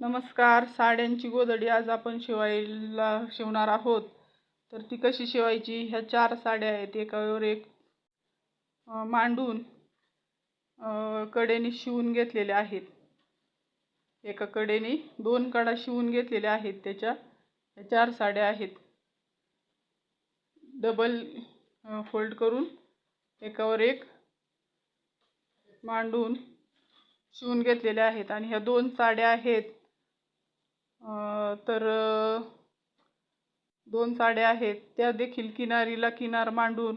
नमस्कार. साड्यांची गोधडी आज आपण शिवायला शिवणार आहोत. तर ती कशी शिवायची? ह्या चार साड्या आहेत. एकावर एक मांडून कडेने शिवून घेतलेल्या आहेत. एका कडेने दोन कडा शिवून घेतलेल्या आहेत त्याच्या. ह्या चार साड्या आहेत. डबल फोल्ड करून एकावर एक मांडून शिवून घेतलेल्या आहेत. आणि ह्या दोन साड्या आहेत. तर दोन साड्या आहेत. त्या देखील किनारीला किनार मांडून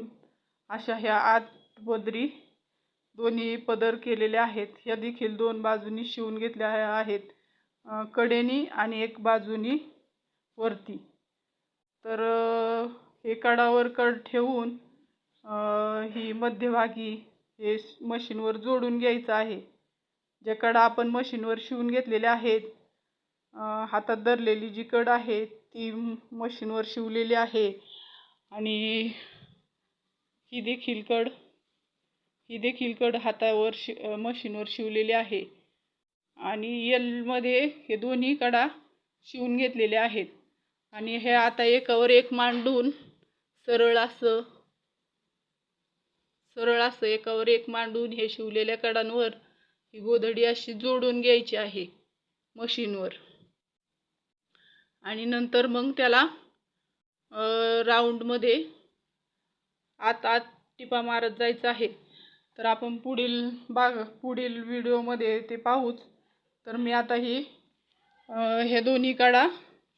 अशा ह्या आत पदरी दोन्ही पदर केलेले आहेत. ह्या देखील दोन बाजूनी शिवून घेतल्या आहेत. कडेनी आणि एक बाजूनी वरती. तर हे कडावर कड ठेवून ही मध्यभागी हे मशीनवर जोडून घ्यायचं आहे. ज्या कडा आपण मशीनवर शिवून घेतलेल्या आहेत हातात धरलेली जी कड आहे ती मशीनवर शिवलेली आहे. आणि ही देखील कड ही देखील कड हातावर शि मशीनवर शिवलेली आहे. आणि यलमध्ये हे दोन्ही कडा शिवून घेतलेल्या आहेत. आणि हे आता एकावर एक मांडून सरळ असं सरळ असं एकावर एक मांडून हे शिवलेल्या कडांवर ही गोधडी अशी जोडून घ्यायची आहे मशीनवर. आणि नंतर मग त्याला राऊंडमध्ये आत आत टिपा मारत जायचं आहे. तर आपण पुढील बाग पुढील व्हिडिओमध्ये ते पाहूच. तर मी आता ही हे दोन्ही काडा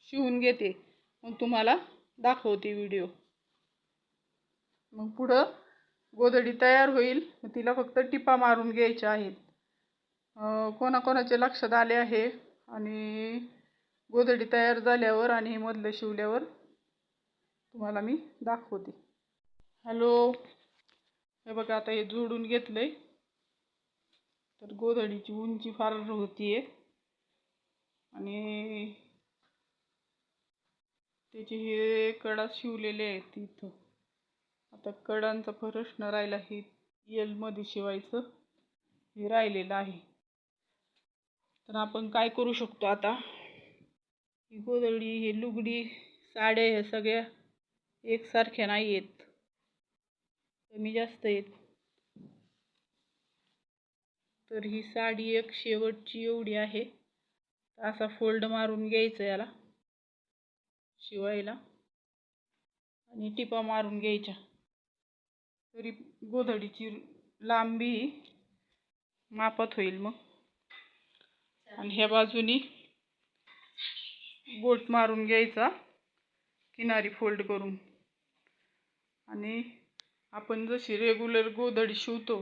शिवून घेते. मग तुम्हाला दाखवते व्हिडिओ मग पुढं गोधडी तयार होईल. मग तिला फक्त टिपा मारून घ्यायच्या आहेत. कोणाकोणाचे लक्षात आले आहे? आणि गोधडी तयार झाल्यावर आणि हे मधलं शिवल्यावर तुम्हाला मी दाखवते. हॅलो. हे बघा आता हे जोडून घेतलंय. तर गोधडीची उंची फार होतीये. आणि त्याचे हे कडा शिवलेले आहेत इथं आता कडांचा प्रश्न राहिला हे येलमध्ये शिवायचं. हे राहिलेलं आहे. तर आपण काय करू शकतो आता? ही गोधडी हे लुगडी साड्या ह्या सगळ्या एकसारख्या नाही आहेत कमी जास्त आहेत. तर ही साडी एक शेवटची एवढी आहे. असा फोल्ड मारून घ्यायचं याला. शिवायला. आणि टिपा मारून घ्यायच्या. तरी गोधडीची लांबी मापात होईल मग. आणि ह्या बाजूनी बोट मारून घ्यायचा. किनारी फोल्ड करून. आणि आपण जशी रेग्युलर गोधडी शिवतो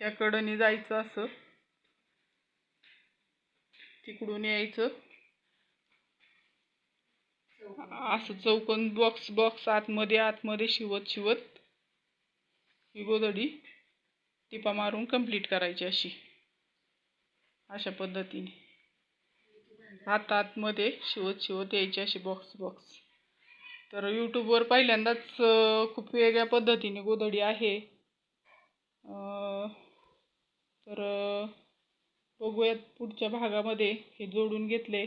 ह्या कडनी जायचं असं. तिकडून यायचं. असं चौकन बॉक्स बॉक्स आतमध्ये आतमध्ये शिवत शिवत ही गोधडी टिपा मारून कंप्लीट करायची अशी. अशा पद्धतीने. हात आतमध्ये शिवत शिवत यायची अशी बॉक्स बॉक्स तर यूट्यूबवर पहिल्यांदाच खूप वेगळ्या पद्धतीने गोधडी आहे. तर बघूयात पुढच्या भागामध्ये हे जोडून घेतले.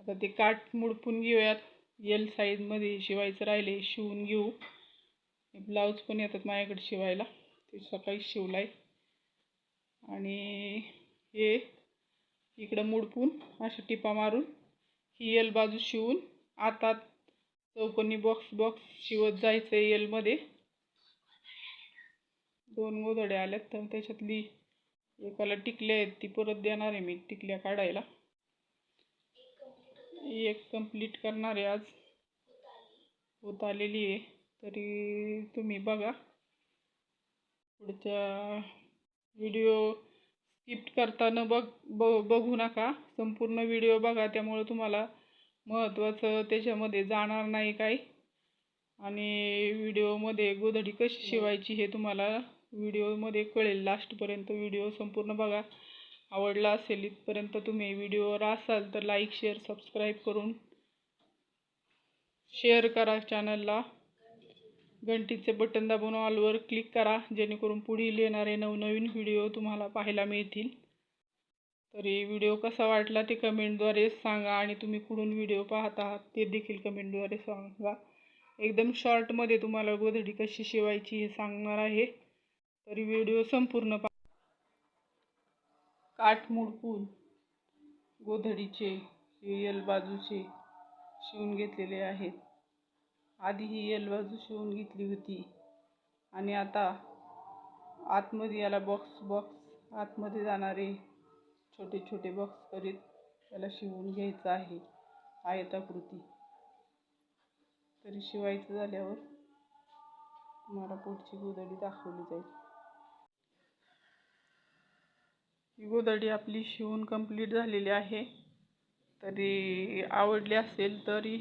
आता ते काठ मुडपून घेऊयात. एल साईजमध्ये शिवायचं राहिले शिवून घेऊ. ब्लाऊज पण येतात माझ्याकडे शिवायला. ते सकाळी शिवलाय. आणि हे इकडं मुडपून अशा टिपा मारून ही यल बाजू शिवून आता चौकोनी बॉक्स बॉक्स शिवत जायचं येलमध्ये दोन गोधड्या आल्यात तर त्याच्यातली एकाला टिकल्या आहेत ती परत देणार आहे मी टिकल्या काढायला. एक कंप्लीट करणार आहे आज. होत आलेली आहे तरी तुम्ही बघा. पुढच्या व्हिडिओ स्किप्ट करताना बघ ब बघू नका. संपूर्ण व्हिडिओ बघा त्यामुळं तुम्हाला महत्त्वाचं त्याच्यामध्ये जाणार नाही काय आणि व्हिडिओमध्ये गोधडी कशी शिवायची हे तुम्हाला व्हिडिओमध्ये कळेल. लास्टपर्यंत व्हिडिओ संपूर्ण बघा. आवडला असेल इथपर्यंत तुम्ही व्हिडिओवर असाल तर लाईक शेअर सबस्क्राईब करून शेअर करा चॅनलला घंटीचे बटन दाबून ऑलवर क्लिक करा जेणेकरून पुढील येणारे नवनवीन व्हिडिओ तुम्हाला पाहायला मिळतील. तरी व्हिडिओ कसा वाटला ते कमेंटद्वारे सांगा आणि तुम्ही कुठून व्हिडिओ पाहत आहात ते देखील कमेंटद्वारे सांगा. एकदम शॉर्टमध्ये तुम्हाला गोधडी कशी शिवायची हे सांगणार आहे. तरी व्हिडिओ संपूर्ण पा काठ गोधडीचे हे यल बाजूचे शिवून घेतलेले आहेत. आधी ही यल बाजू शिवून घेतली होती. आणि आता आतमध्ये याला बॉक्स बॉक्स आतमध्ये जाणारे छोटे छोटे बॉक्स करीत त्याला शिवून घ्यायचं आहे आयताकृती तरी शिवायचं झाल्यावर तुम्हाला पुढची गोदडी दाखवली जाईल. ही गोदडी आपली शिवून कंप्लीट झालेली आहे. तरी आवडली असेल तरी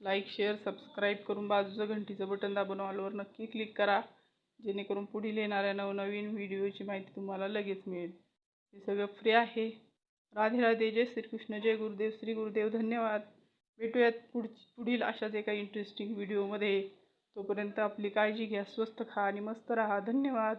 लाईक शेअर सबस्क्राईब करून बाजूचं घंटीचं बटन दाबून ऑलवर नक्की क्लिक करा. जेणेकरून पुढील येणाऱ्या नवनवीन व्हिडिओची माहिती तुम्हाला लगेच मिळेल. हे सगळं फ्री आहे. राधे राधे जय श्रीकृष्ण जय गुरुदेव श्री गुरुदेव धन्यवाद. भेटूयात पुढ पुढील अशाच एका इंटरेस्टिंग व्हिडिओमध्ये तोपर्यंत आपली काळजी घ्या स्वस्त खा आणि मस्त राहा. धन्यवाद.